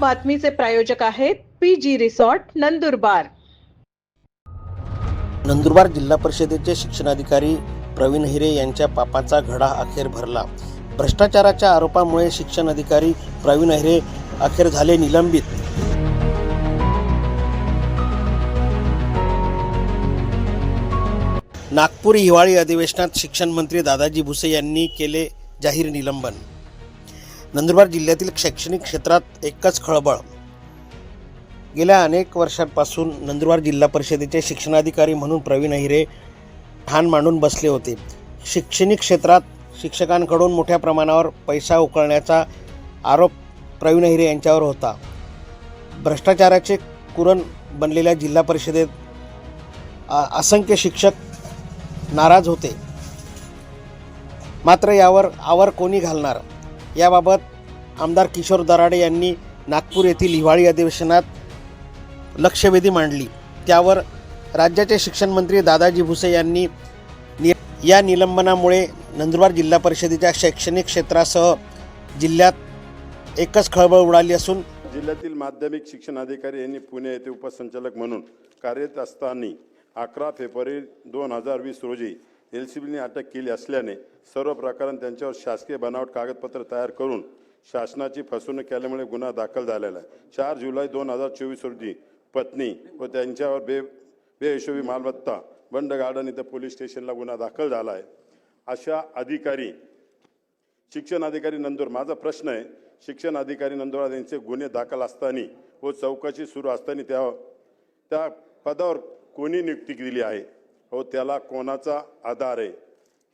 बातमीचे प्रायोजक आहेत P G resort Nandurbar. Nandurbar जिल्हा परिषदेचे शिक्षणाधिकारी प्रवीण हिरे यांच्या पापाचा घडा अखेर भरला. भ्रष्टाचाराच्या आरोपामुळे शिक्षण अधिकारी प्रवीण हिरे अखेर झाले निलंबित. नागपूर हिवाळी अधिवेशनात शिक्षण मंत्री दादाजी भुसे यांनी केले जाहीर निलंबन. नंदुरबार जिल्ह्यातील शैक्षणिक क्षेत्रात एकच खळबळ. गेल्या अनेक वर्षांपासून नंदुरबार जिल्हा परिषदेचे शिक्षणाधिकारी म्हणून प्रवीण अहिरे ठाण मांडून बसले होते. शैक्षणिक क्षेत्रात शिक्षकांकडून मोठ्या प्रमाणावर पैसा उकळण्याचा आरोप प्रवीण अहिरे यांच्यावर होता. भ्रष्टाचाराचे कुरण बनलेल्या जिल्हा परिषदेत असंख्य शिक्षक नाराज होते. मात्र यावर आवर कोणी घालणार? याबाबत आमदार किशोर दराडे यांनी नागपूर येथील हिवाळी अधिवेशनात लक्षवेधी मांडली. त्यावर राज्याचे शिक्षणमंत्री दादाजी भुसे यांनी नि या निलंबनामुळे नंदुरबार जिल्हा परिषदेच्या शैक्षणिक क्षेत्रासह जिल्ह्यात एकच खळबळ उडाली असून जिल्ह्यातील माध्यमिक शिक्षण अधिकारी यांनी पुणे येथे उपसंचालक म्हणून कार्यरत असताना अकरा फेब्रुवारी दोन हजार वीस रोजी एल सी बीने अटक केली असल्याने सर्व प्रकरण त्यांच्यावर शासकीय बनावट कागदपत्र तयार करून शासनाची फसवणूक केल्यामुळे गुन्हा दाखल झालेला आहे. चार जुलै दोन हजार चोवीस रोजी पत्नी व त्यांच्यावर बे बेहिशोबी मालमत्ता बंड गार्डन इथं पोलीस स्टेशनला गुन्हा दाखल झाला आहे. अशा अधिकारी शिक्षण अधिकारी नंदुर माझा प्रश्न आहे शिक्षण अधिकारी नंदुरबार यांचे गुन्हे दाखल असताना व चौकशी सुरू असताना त्या त्या पदावर कोणी नियुक्ती दिली आहे? हो त्याला कोणाचा आधार आहे?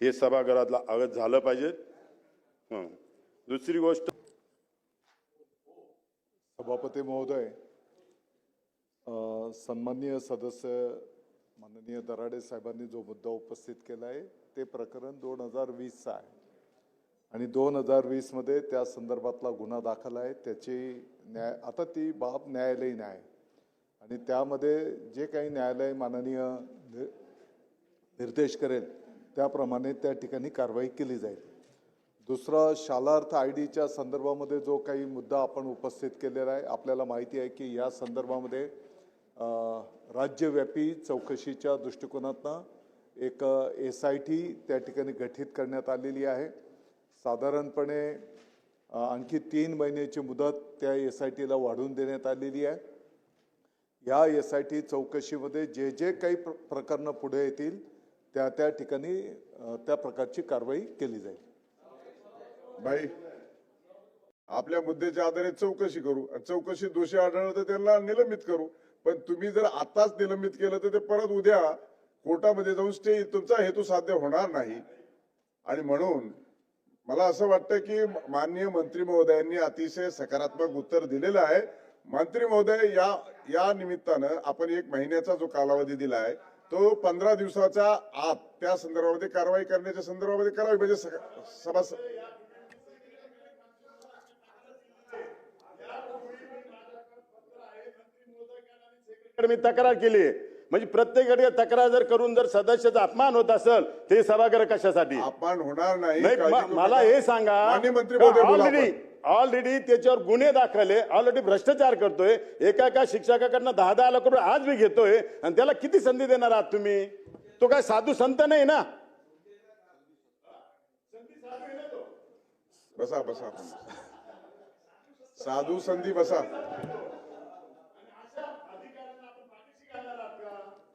हे सभागृहातला अवगत झालं पाहिजे. दुसरी गोष्ट सभापती महोदय सन्माननीय सदस्य माननीय दराडे साहेबांनी जो मुद्दा उपस्थित केला आहे ते प्रकरण दोन हजार वीसचं आहे. आणि दोन हजार वीसमध्ये त्या संदर्भातला गुन्हा दाखल आहे. त्याची न्याय आता ती बाब न्यायालयीन आहे. आणि त्यामध्ये जे काही न्यायालय माननीय निर्देश करेल. त्याप्रमाणे त्या ठिकाणी कारवाई केली जाईल. दुसरा शालार्थ आय डीच्या संदर्भामध्ये जो काही मुद्दा आपण उपस्थित केलेला आहे आपल्याला माहिती आहे की या संदर्भामध्ये राज्यव्यापी चौकशीच्या दृष्टिकोनातनं एक एस आय टी त्या ठिकाणी गठीत करण्यात आलेली आहे. साधारणपणे आणखी तीन महिन्याची मुदत त्या एस आय टीला वाढवून देण्यात आलेली आहे. या एस आय टी चौकशीमध्ये जे जे काही प्र प्रकरणं पुढे येतील त्या त्या ठिकाणी त्या प्रकारची कारवाई केली जाईल. भाई आपल्या मुद्द्याच्या आधारे चौकशी करू. चौकशी दोषी आढळलं तर त्यांना निलंबित करू. पण तुम्ही जर आताच निलंबित केलं तर ते परत उद्या कोर्टामध्ये जाऊन स्टे तुमचा हेतू साध्य होणार नाही. आणि म्हणून मला असं वाटतं की माननीय मंत्री महोदयांनी अतिशय सकारात्मक उत्तर दिलेलं आहे. मंत्री महोदय या या निमित्तानं आपण एक महिन्याचा जो कालावधी दिला आहे तो पंधरा दिवसाच्या आत त्या संदर्भामध्ये कारवाई करण्याच्या संदर्भामध्ये करावी म्हणजे सभा मी तक्रार केली. म्हणजे प्रत्येकाकडे तक्रार जर करून जर सदस्याचा अपमान होत असेल ते सभागृह कशासाठी? अपमान होणार नाही मला. हे सांगा मंत्री ऑलरेडी त्याच्यावर गुन्हे दाखल आहे ऑलरेडी भ्रष्टाचार करतोय. एका एका शिक्षकाकडनं दहा दहा लाख रुपये आज मी घेतोय आणि त्याला किती संधी देणार आहात तुम्ही? तो काय साधू संत नाही ना? बसा बसा. साधू संधी बसा.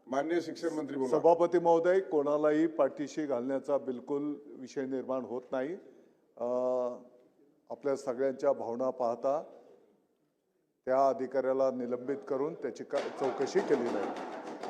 मान्य शिक्षण मंत्री सभापती महोदय कोणालाही पाठीशी घालण्याचा बिलकुल विषय निर्माण होत नाही. अं, आपल्या सगळ्यांच्या भावना पाहता त्या अधिकाऱ्याला निलंबित करून त्याची का चौकशी केली जाईल.